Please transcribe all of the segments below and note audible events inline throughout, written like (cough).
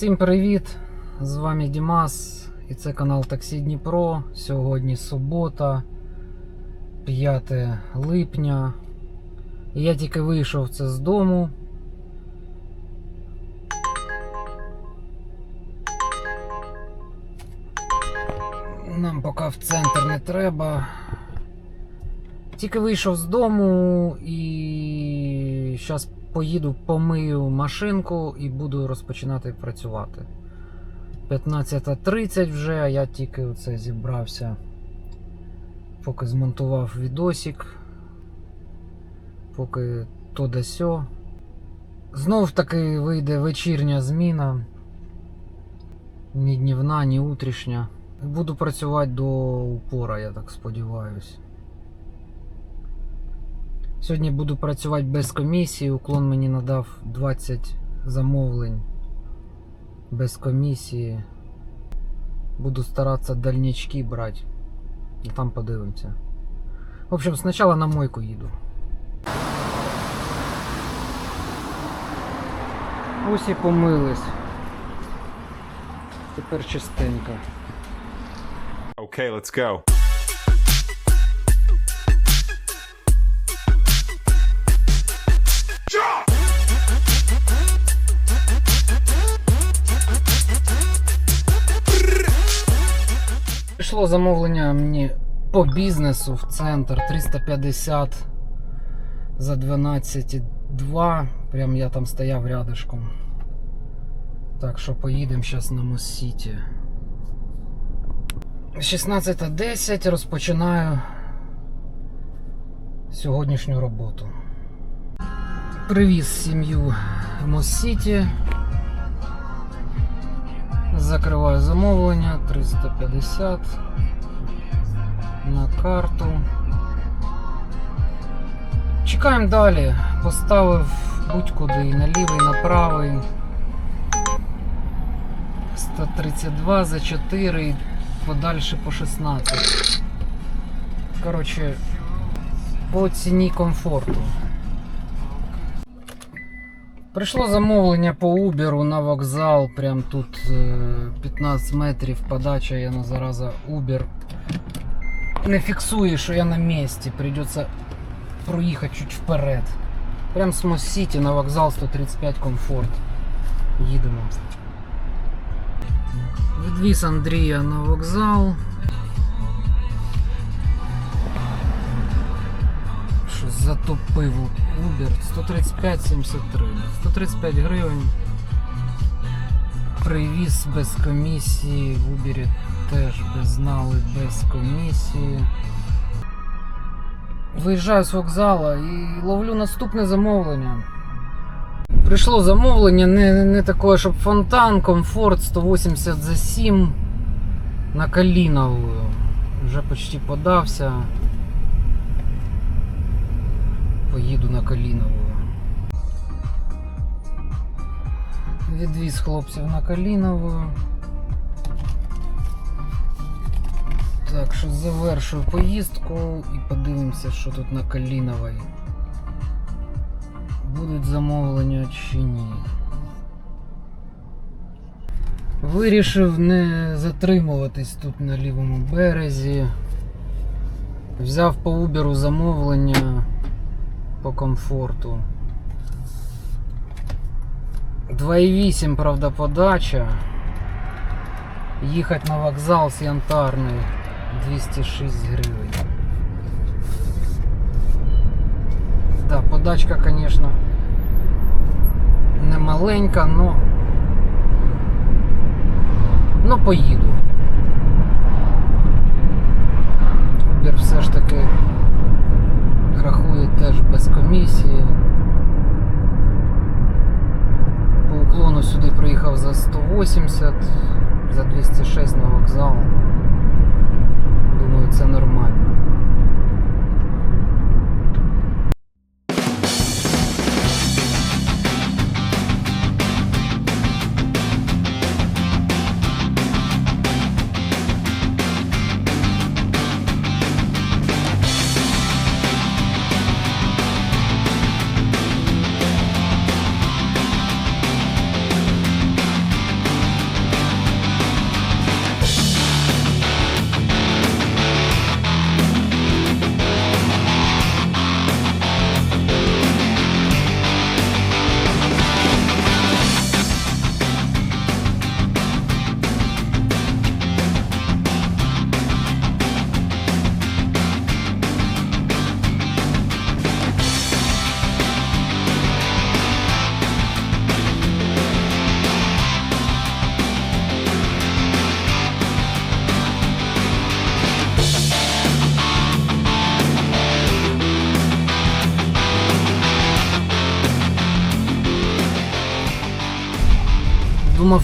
Всім привіт! З вами Дімас і це канал Таксі Дніпро. Сьогодні субота, 5 липня. І я тільки вийшов це з дому. Нам поки в центр не треба. Тільки вийшов з дому і зараз поїду помию машинку і буду розпочинати працювати. 15.30 вже, а я тільки оце зібрався, поки змонтував відосик, поки то да сьо. Знов таки вийде вечірня зміна. Ні днівна, ні утрішня. Буду працювати до упора, я так сподіваюсь. Сьогодні буду працювати без комісії. Уклон мені надав 20 замовлень без комісії. Буду старатися дальнячки брати. І там подивимося. В общем, спочатку на мойку їду. Ось і помились. Тепер чистенько. Okay, let's go. Прийшло замовлення мені по бізнесу в центр 350 за 12,2. Прям я там стояв рядышком. Так що поїдемо зараз на Моссіті. 16.10 розпочинаю сьогоднішню роботу. Привіз сім'ю в Моссіті. Закриваю замовлення 350 на карту. Чекаємо далі. Поставив будь-куди і на лівий, і на правий. 132 за 4 і подальше по 16. Коротше, по ціні комфорту. Прийшло замовлення по Uber на вокзал. Прям тут е, 15 метрів подача, я на зараза Uber. Не фіксує, що я на місці. Придеться проїхати чуть вперед. Прям з Моссіті на вокзал 135 комфорт. Їдемо. Відвіз Андрія на вокзал. Що затопив Uber 135,73. 135 гривень. Привіз без комісії. В Uber теж без знали без комісії. Виїжджаю з вокзала і ловлю наступне замовлення. Прийшло замовлення не, не таке, щоб фонтан, комфорт 180 за 7 на Калінову. Вже почти подався. Поїду на Калінову. Відвіз хлопців на Калінову. Так що завершую поїздку і подивимося, що тут на Каліновій. Будуть замовлення чи ні. Вирішив не затримуватись тут на лівому березі. Взяв по Uber замовлення по комфорту. 2,8, правда, подача. Їхати на вокзал з Янтарної 206 гривень. Да, подачка, конечно, не маленька, но. Ну, поїду. Uber все ж таки рахує теж без комісії. По уклону сюди приїхав за 180, за 206 на вокзал. Думаю, це нормально.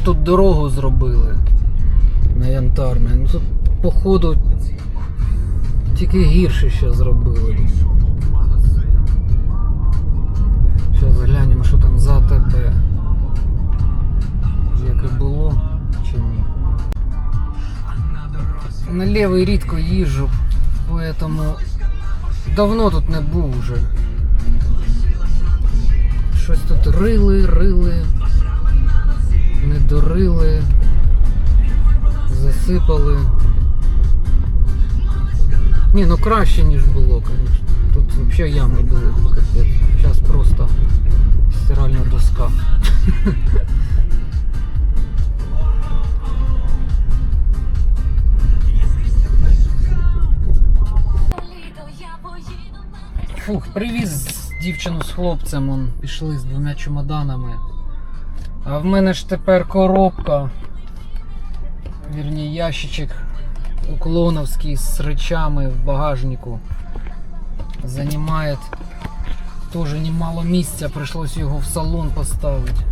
Тут дорогу зробили на янтарне. Ну тут, походу, тільки гірше ще зробили. Зараз глянемо, що там за тебе. Як і було, чи ні. На лівий рідко їжджу, поэтому давно тут не був вже. Щось тут рили, рили, не дорили, засипали. Ні, ну краще, ніж було, звісно. Тут взагалі ями були, капець. Зараз просто стиральна доска. Фух, привіз дівчину з хлопцем, он, пішли з двома чемоданами. А в мене ж тепер коробка. Вірні, ящичок уклоновський з речами в багажнику. Занимает тоже немало місця, пришлось його в салон поставити.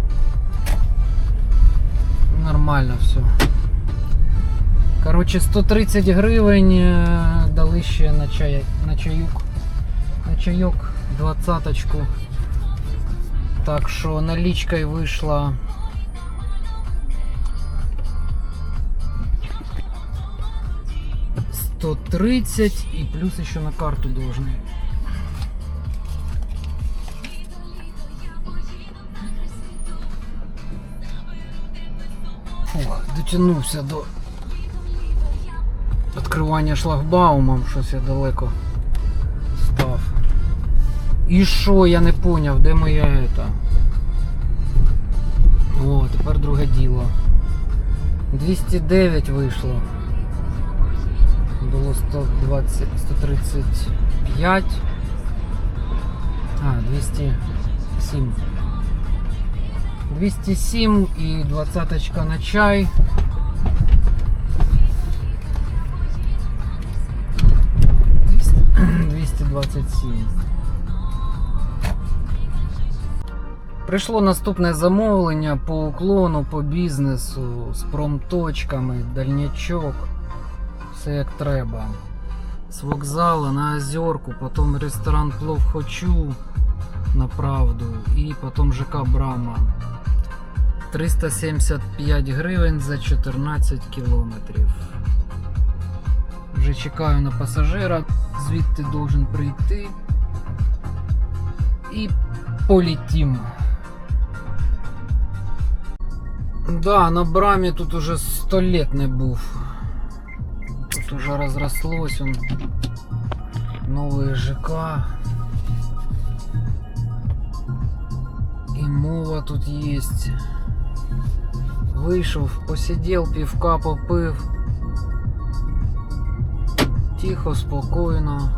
Нормально все. Короче, 130 гривень е, дали ще на, чай, на чаюк. На чайок двадцаточку. Так що наличкой вийшла. Сто тридцать и плюс еще на карту должны. Фух, дотягнувся до відкривання шлагбаумом, щось я далеко. І що, я не поняв, де моя ета? О, тепер друге діло. 209 вийшло. Було 120, 135. А, 207. 207 і 20 на чай. Двісті- (clears throat) 227. Прийшло наступне замовлення по уклону, по бізнесу, з промточками, дальнячок. Все як треба. З вокзалу на озерку, потім ресторан Плов Хочу на і потім ЖК Брама. 375 гривень за 14 кілометрів. Вже чекаю на пасажира, звідти должен прийти. І полетім. Да, на брамі тут уже 100 лет не був. Тут уже разрослось он. Новые ЖК. И мова тут есть. Вийшов, посидів, півка попив. Тихо, спокійно.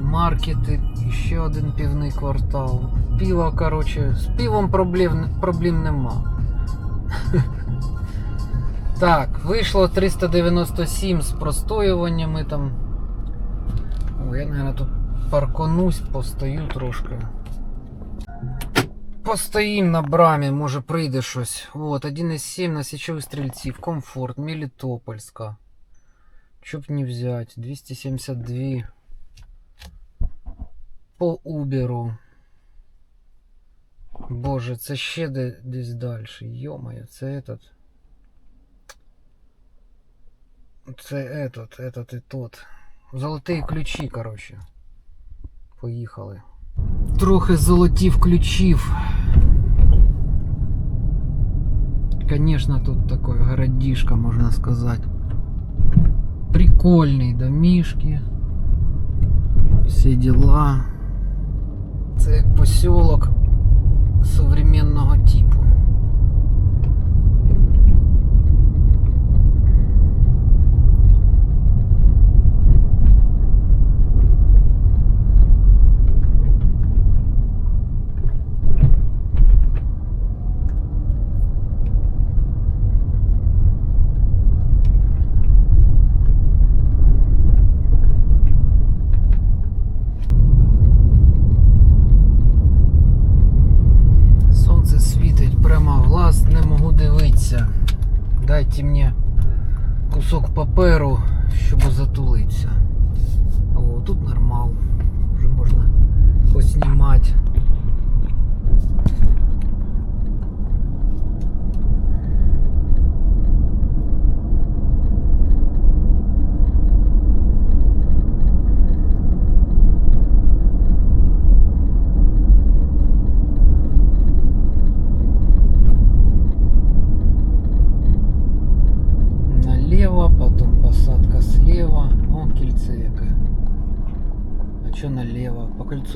Маркети, ще один півний квартал. Пиво, короче, з пивом проблем, проблем нема. Так, вийшло 397 з простоюваннями там. О, я, наверное, тут парконусь, постою трошки. Постоїм на брамі, може прийде щось. От, 1,7 на січових стрільців, комфорт, Мелітопольська. Чоб не взять, 272 по Уберу. Боже, це ще де, десь далі. Йомаю, це этот. Це этот, этот і тот. Золоті ключі, коротше. Поїхали. Трохи золотів ключів. Конечно, тут такой городишко, можно сказать. Прикольный домишки. Всі дела. Це як поселок Современного типу.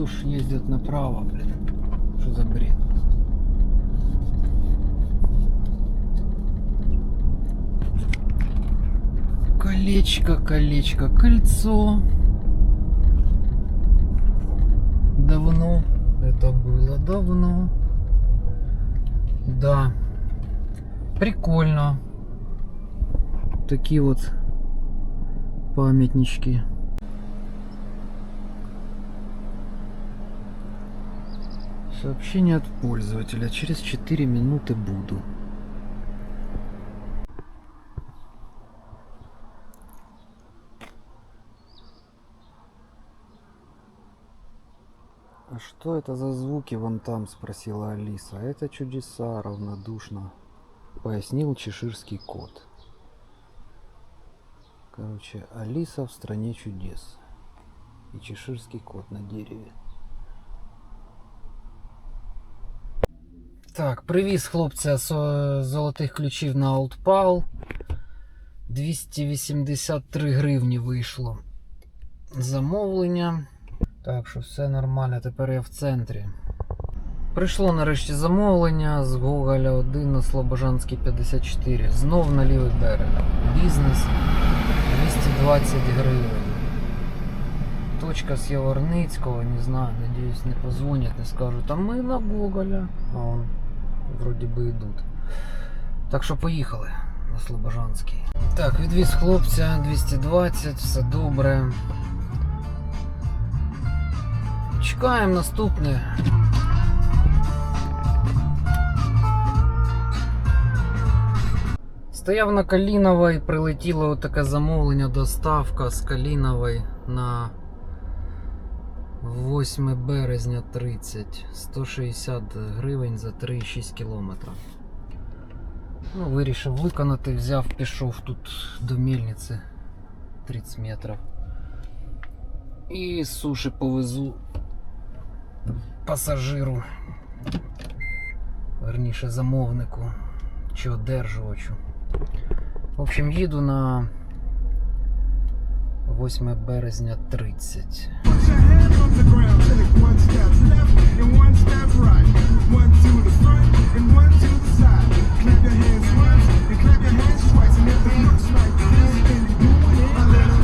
Налево? По кольцу ж ездят направо, блин. Что за бред? Колечко, колечко, кольцо. Давно. Это было давно. Да. Прикольно. Такие вот памятнички. Сообщение от пользователя. Через 4 минуты буду. А что это за звуки вон там, спросила Алиса. Это чудеса, равнодушно пояснил чеширский кот. Короче, Алиса в стране чудес. И чеширский кот на дереве. Так, привіз хлопця со- золотих ключів на Outpal. 283 гривні вийшло. Замовлення. Так що все нормально, тепер я в центрі. Прийшло нарешті замовлення з Гоголя 1 на Слобожанський 54. Знов на лівий берег. Бізнес 220 гривень. Точка з Яворницького, не знаю, надіюсь, не позвонять, не скажуть, а ми на Гоголя. А он вроді би йдуть. Так що поїхали на Слобожанський. Так, відвіз хлопця 220, все добре. Чекаємо наступне. Стояв на Каліновій, прилетіло таке замовлення, доставка з Калінової на 8 березня 30. 160 гривень за 3,6 кілометра. Ну, вирішив виконати, взяв, пішов тут до мельниці 30 метрів. І суші повезу пасажиру. Верніше замовнику чи одержувачу. В общем, їду на 8 березня 30. Clap your hands once and clap your hands twice. And if it looks like this, then you're doing it.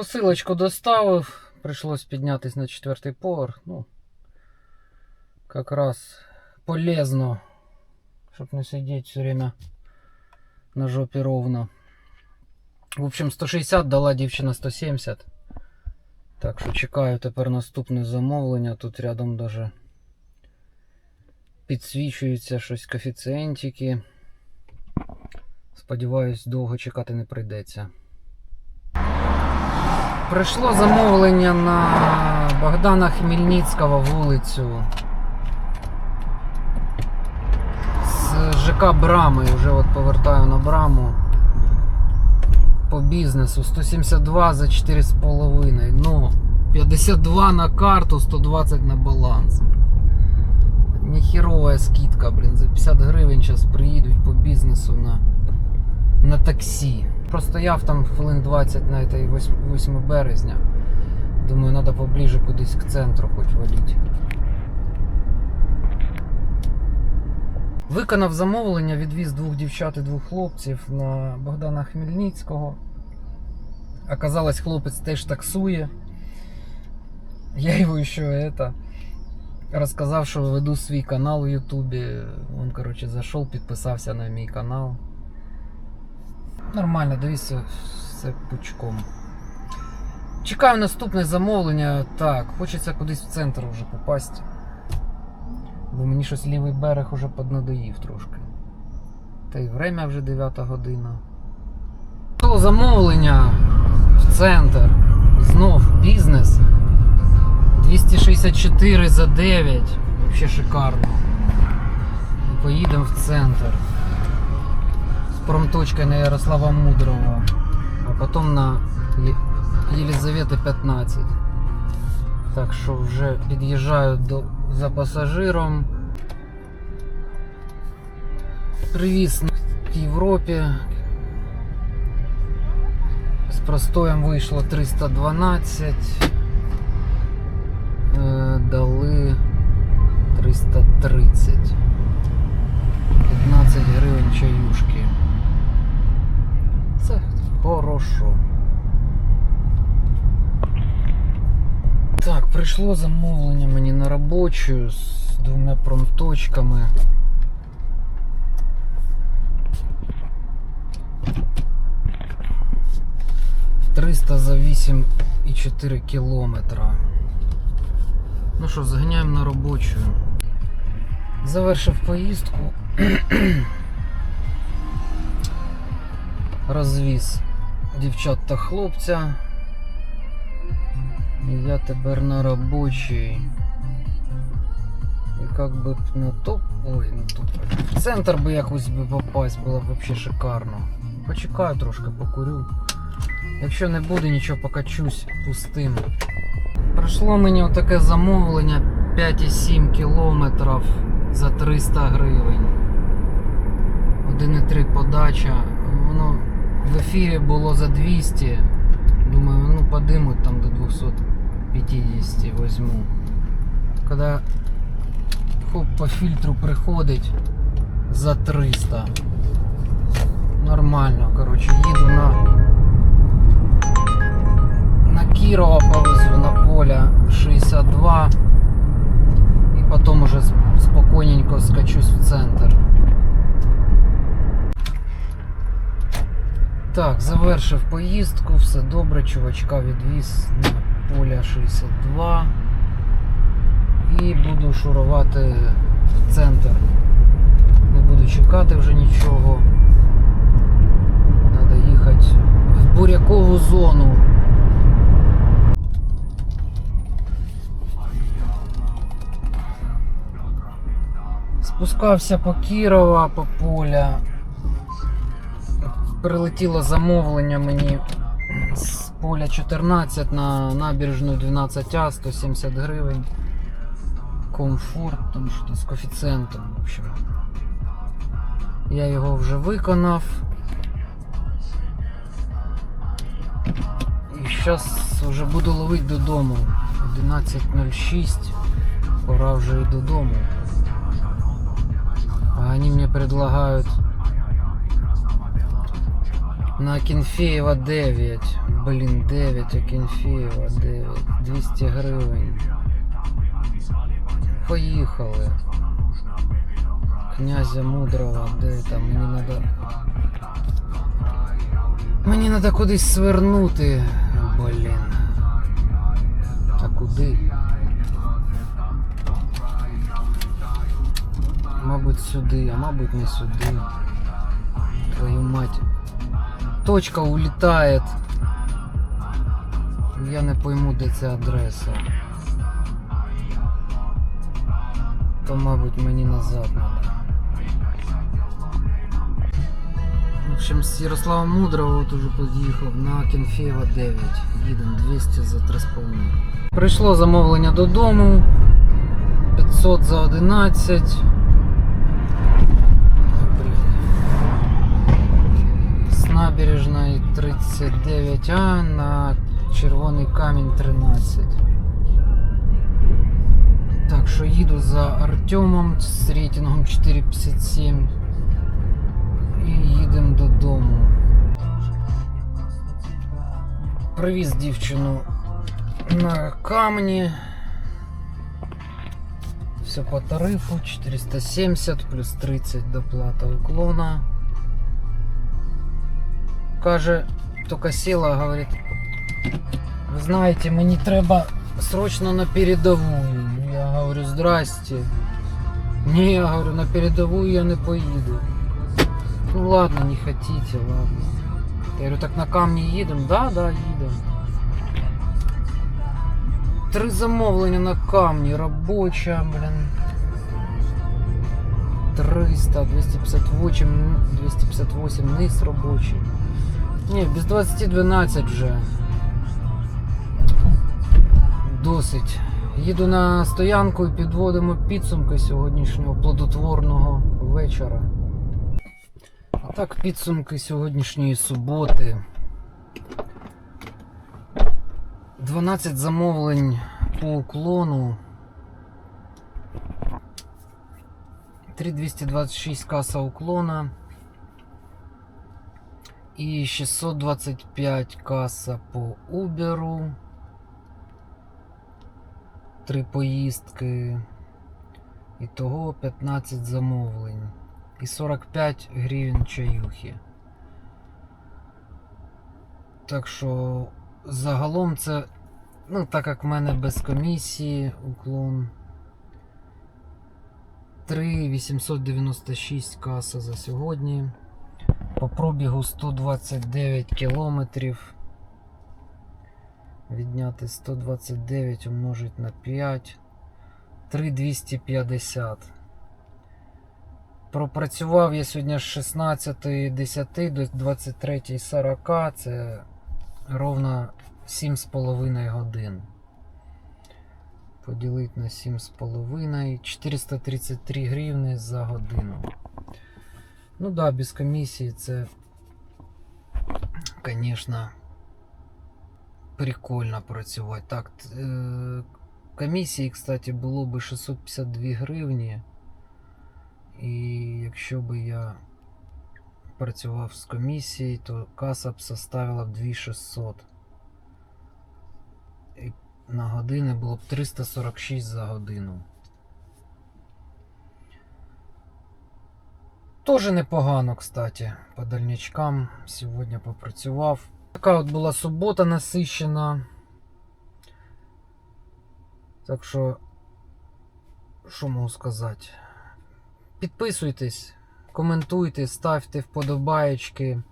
Посилочку доставив, прийшлось піднятися на четвертий поверх. Ну, якраз полезно, щоб не сидіти все время на жопі ровно. В общем, 160 дала дівчина 170. Так що чекаю тепер наступне замовлення. Тут рядом даже підсвічуються щось коефіцієнтики. Сподіваюсь, довго чекати не прийдеться. Прийшло замовлення на Богдана Хмельницького вулицю. З ЖК Брами. Вже от повертаю на браму. По бізнесу 172 за 4,5. Ну, 52 на карту, 120 на баланс. Нехерова скидка, блін. За 50 гривень зараз приїдуть по бізнесу на, на таксі. Простояв там хвилин 20 на этой 8, 8 березня. Думаю, треба поближе кудись к центру хоч валити. Виконав замовлення, відвіз двох дівчат і двох хлопців на Богдана Хмельницького. Оказалось, хлопець теж таксує. Я його ще это, розказав, що веду свій канал у Ютубі. Він, коротше, зайшов, підписався на мій канал. Нормально, дивіться, все пучком. Чекаю наступне замовлення. Так, хочеться кудись в центр вже попасти. Бо мені щось лівий берег уже поднадоїв трошки. Та й время вже 9 година. То замовлення в центр. Знов бізнес. 264 за 9. Вообще шикарно. Поїдемо в центр. З промточкою на Ярослава Мудрого. А потім на Є- Єлизавети 15. Так що вже під'їжджаю до, за пасажиром. Привіз в Європі. З простоєм вийшло 312. Е, дали 330. 15 гривень чаюшки. Хорошо. Так, прийшло замовлення мені на робочу з двома промточками. Триста за 8,4 кілометра. Ну що, заганяємо на робочу. Завершив поїздку. (clears throat) Розвіз дівчат та хлопця. Я тепер на робочий. І как би б на топ. Ой, на топ. В центр би якось би попасть, було б вообще шикарно. Почекаю трошки, покурю. Якщо не буде нічого, покачусь пустим. Прийшло мені отаке замовлення 5,7 кілометрів за 300 гривень. 1,3 подача. Воно в ефірі було за 200. Думаю, ну подимуть там до 250 возьму. Когда хоп по фильтру приходить за 300. Нормально, короче, їду на на Кірова повезу на поля 62 і потім уже спокійненько скачусь в центр. Так, завершив поїздку, все добре, чувачка відвіз на поля 62 і буду шурувати в центр. Не буду чекати вже нічого. Треба їхати в бурякову зону. Спускався по Кірова, по поля. Прилетіло замовлення мені з поля 14 на набережну 12А, 170 гривень. Комфорт, там що з коефіцієнтом, в. Я його вже виконав. І зараз вже буду ловити додому. 11.06. Пора вже і додому. А они мне предлагают На Акінфеєва 9. Блін, 9, Акінфеєва 9. 200 гривень. Поїхали. Князя Мудрого, де там мені надо. Мені треба кудись свернути. Блін. А куди? Мабуть, сюди, а мабуть не сюди. Твою мать. Точка улітає. Я не пойму, де ця адреса. То, мабуть, мені назад треба. В общем, з Ярослава Мудрого от уже під'їхав на Кенфеєва 9. Їдемо 200 за 3,5. Прийшло замовлення додому. 500 за 11. Блін. З набережної 39А на червоний камінь 13. Так що їду за Артемом з рейтингом 4,57 і їдемо додому. Привіз дівчину на камні. Все по тарифу 470 плюс 30 доплата уклона. Каже, только села, говорит, вы знаете, мені треба срочно на передовую. Я говорю, здрасте. Не, я говорю, на передовую я не поїду. Ну ладно, не хотите, ладно. Я говорю, так на камні їдемо? Да, да, їдемо. Три замовлення на камні, робоча, блін. 300, 258, 258 низ робочий. Ні, без 20-12 вже. Досить. Їду на стоянку і підводимо підсумки сьогоднішнього плодотворного вечора. А так, підсумки сьогоднішньої суботи. 12 замовлень по уклону. 3226 каса уклона. І 625 каса по Uber. Три поїздки. Ітого 15 замовлень. І 45 гривень чаюхи. Так що загалом це, ну так як в мене без комісії уклон. 3,896 каса за сьогодні. По пробігу 129 кілометрів. Відняти 129 умножить на 5. 3,250. Пропрацював я сьогодні з 16.10 до 23.40. Це ровно 7,5 годин. Поділити на 7,5. 433 гривни за годину. Ну да, без комісії це, звісно, прикольно працювати. Так, е, комісії, кстати, було би 652 гривні. І якщо би я працював з комісією, то каса б составила б 2600. І на години було б 346 за годину. Тоже непогано, кстати, по дальнячкам сьогодні попрацював. Така от була субота насищена. Так що, що можу сказати? Підписуйтесь, коментуйте, ставте вподобаєчки.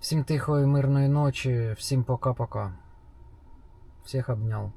Всім тихої, мирної ночі, всім пока-пока. Всіх обняв.